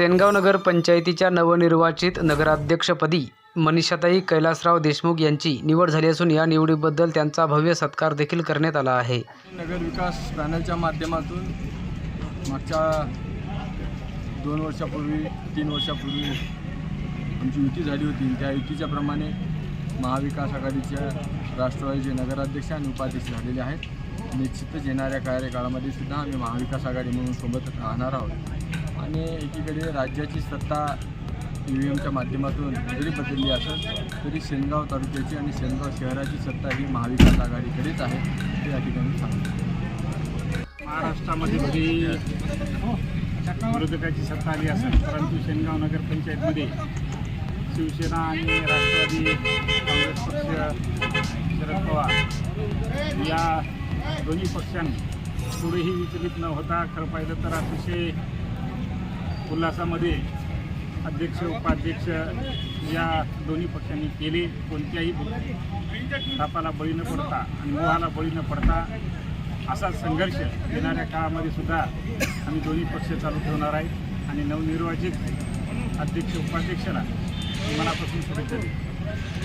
सेनगाव नगर पंचायतीच्या नवनिर्वाचित नगराध्यक्षपदी मनीषाताई कैलासराव देशमुख यांची निवड झाली असून या निवडीबद्दल त्यांचा भव्य सत्कार देखील करण्यात आला आहे. नगर विकास पॅनलच्या माध्यमातून मागच्या दोन वर्षापूर्वी तीन वर्षापूर्वी आमची युती झाली होती. त्या युतीच्या प्रमाणे महाविकास आघाडीच्या राष्ट्रवादीचे नगराध्यक्ष आणि उपाध्यक्ष झालेले आहेत निश्चितच येणाऱ्या कार्यकाळामध्ये सुद्धा आम्ही महाविकास आघाडी म्हणून सोबत राहणार आहोत. आणि एकीकडे राज्याची सत्ता ई व्ही एमच्या माध्यमातून जरी बदलली असेल तरी शेनगाव तालुक्याची आणि शेनगाव शहराची सत्ता ही महाविकास आघाडीकडेच आहे हे या ठिकाणी सांगतो महाराष्ट्रामध्ये भली विरोधकाची सत्ता आली असेल परंतु शेनगाव नगरपंचायतमध्ये शिवसेना आणि राष्ट्रवादी काँग्रेस पक्ष शरद पवार या दोन्ही पक्षांनी पुढेही विचलित न होता खरं पाहिलं तर अतिशय उल्हासामध्ये अध्यक्ष उपाध्यक्ष या दोन्ही पक्षांनी केले. कोणत्याही तापाला बळी न पडता आणि मोहाला बळी न पडता असा संघर्ष येणाऱ्या काळामध्ये सुद्धा आम्ही दोन्ही पक्ष चालू ठेवणार आहे. आणि नवनिर्वाचित अध्यक्ष उपाध्यक्षाला मनापासून शुभेच्छा